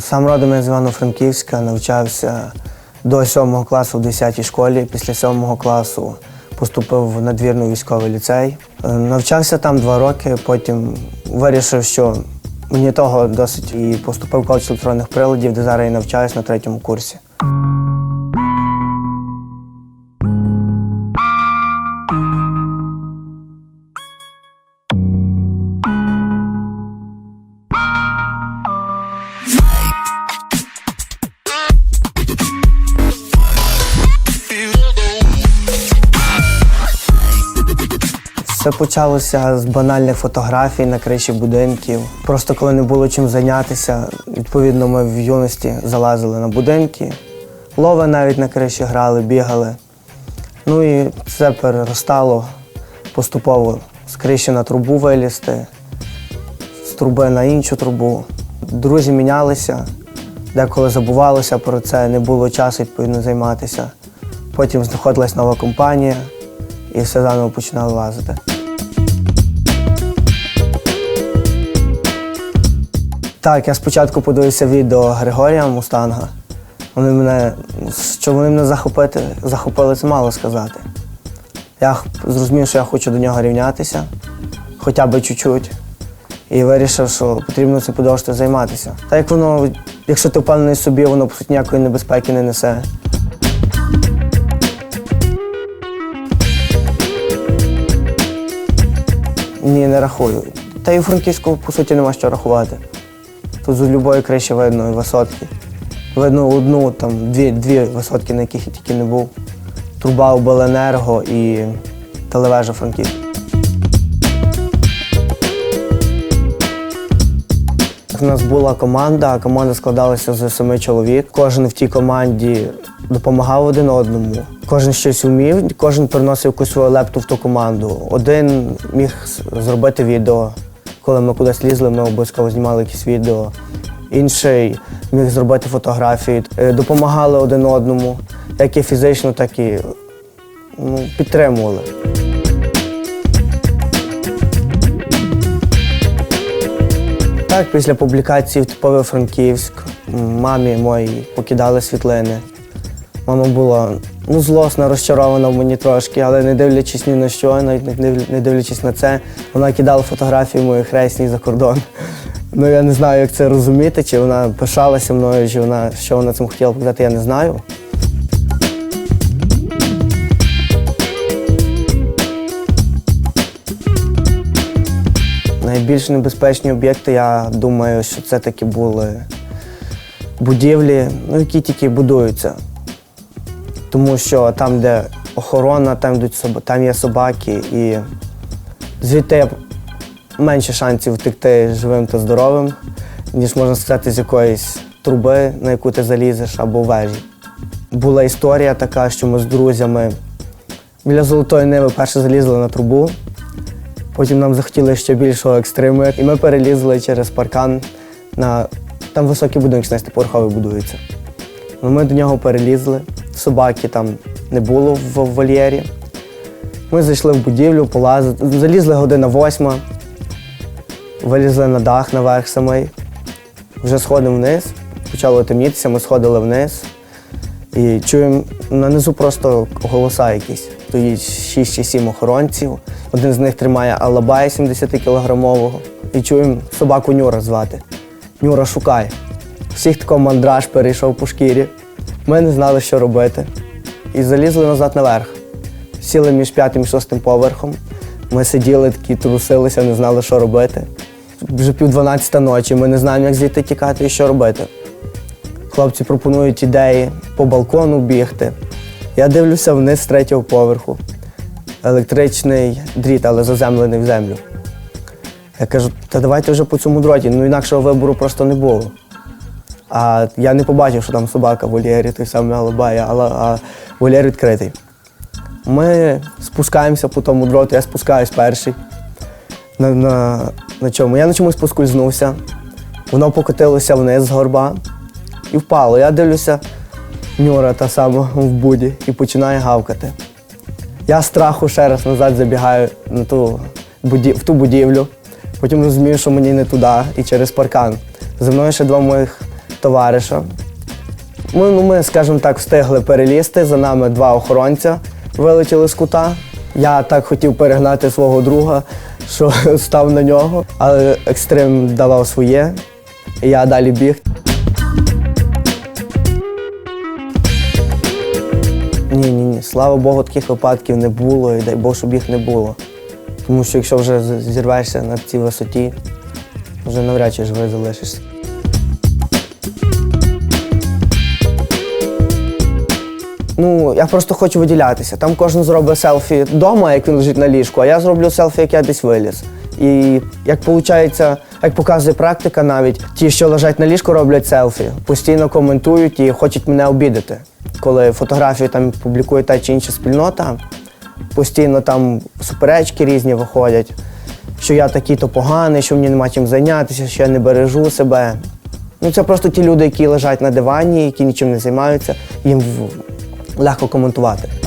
Сам родом я з Івано-Франківська, навчався до 7 класу в 10 школі. Після 7 класу поступив в надвірний військовий ліцей. Е, Навчався там два роки, потім вирішив, що мені того досить і поступив в коледж електронних приладів, де зараз я навчаюсь на третьому курсі. Все почалося з банальних фотографій на криші будинків. Просто коли не було чим зайнятися, відповідно, ми в юності залазили на будинки, лови навіть на криші грали, бігали. Ну і це переростало поступово з криші на трубу вилізти, з труби на іншу трубу. Друзі мінялися, деколи забувалося про це, не було часу відповідно займатися. Потім знаходилась нова компанія і все заново починали лазити. Так, я спочатку подивився відео Григорія Мустанга. Вони мене, що вони мене захопити, захопили, це мало сказати. Я зрозумів, що я хочу до нього рівнятися, хоча б чуть-чуть. І вирішив, що потрібно цим продовжувати займатися. Так як воно, якщо ти впевнений собі, воно по суті ніякої небезпеки не несе. Ні, не рахую. Та і у Франківську, по суті, нема що рахувати. Тут з будь-якої криші видно висотки. Видно одну, там, дві, дві висотки, на яких я тільки не був. Труба обленерго і телевежа Франківська. У нас була команда, команда складалася з семи чоловік. Кожен в тій команді допомагав один одному. Кожен щось вмів, кожен приносив якусь свою лепту в ту команду. Один міг зробити відео. Коли ми кудись лізли, ми обов'язково знімали якісь відео. Інший міг зробити фотографії. Е, Допомагали один одному, як і фізично, так і ну, підтримували. Так, після публікації в типовий Франківськ мамі моїй покидали світлини. Мама була ну, злосна, розчарована в мені трошки, але не дивлячись ні на що, навіть не дивлячись на це, вона кидала фотографії моїх хресній за кордон. Ну я не знаю, як це розуміти, чи вона пишалася мною, чи вона що вона цим хотіла показати, я не знаю. Найбільш небезпечні об'єкти, я думаю, що це таки були будівлі, ну, які тільки будуються. Тому що там, де охорона, там, йдуть там є собаки, і звідти менше шансів втекти живим та здоровим, ніж можна сказати, з якоїсь труби, на яку ти залізеш, або вежі. Була історія така, що ми з друзями біля Золотої Ниви перше залізли на трубу. Потім нам захотіли ще більшого екстриму, і ми перелізли через паркан на там високий будинок 16-поверховий будується. Ну, Ми до нього перелізли, собаки там не було в вольєрі. Ми зайшли в будівлю, полазили, залізли година восьма, вилізли на дах наверх самий, вже сходимо вниз, почало темнітися, ми сходили вниз і чуємо нанизу просто голоса якісь. Стоїть 6 чи 7 охоронців. Один з них тримає алабая 70-кілограмового. І чуємо собаку Нюра звати. Нюра шукає. Всіх тако мандраж перейшов по шкірі. Ми не знали, що робити. І залізли назад наверх. Сіли між п'ятим і шостим поверхом. Ми сиділи такі, трусилися, не знали, що робити. Вже пів дванадцята ночі, ми не знаємо, як звідти тікати і що робити. Хлопці пропонують ідеї по балкону бігти. Я дивлюся вниз з третього поверху. Електричний дріт, але заземлений в землю. Я кажу, та давайте вже по цьому дроті, ну інакшого вибору просто не було. А я не побачив, що там собака в вольєрі, той самий алабай, але а вольєр відкритий. Ми спускаємося по тому дроту, я спускаюсь перший. На, на, на чому? Я на чомусь поскользнувся. Воно покотилося вниз з горба і впало. Я дивлюся, Нюра та сама в буді і починає гавкати. Я страху ще раз назад забігаю на ту, буді- в ту будівлю. Потім розумію, що мені не туди і через паркан. За мною ще два моїх товариша. Ми, ну, ми, скажімо так, встигли перелізти. За нами два охоронця вилетіли з кута. Я так хотів перегнати свого друга, що став на нього, але екстрим давав своє. І я далі біг. Ні, ні, ні. Слава Богу, таких випадків не було, і дай Бог, щоб їх не було. Тому що якщо вже зірвешся на цій висоті, вже навряд чи живий залишишся. Ну, я просто хочу виділятися. Там кожен зробить селфі вдома, як він лежить на ліжку, а я зроблю селфі, як я десь виліз. І як виходить, як показує практика навіть, ті, що лежать на ліжку, роблять селфі, постійно коментують і хочуть мене обідати. Коли фотографію там публікує та чи інша спільнота, постійно там суперечки різні виходять, що я такий-то поганий, що мені нема чим зайнятися, що я не бережу себе. Ну, це просто ті люди, які лежать на дивані, які нічим не займаються, їм легко коментувати.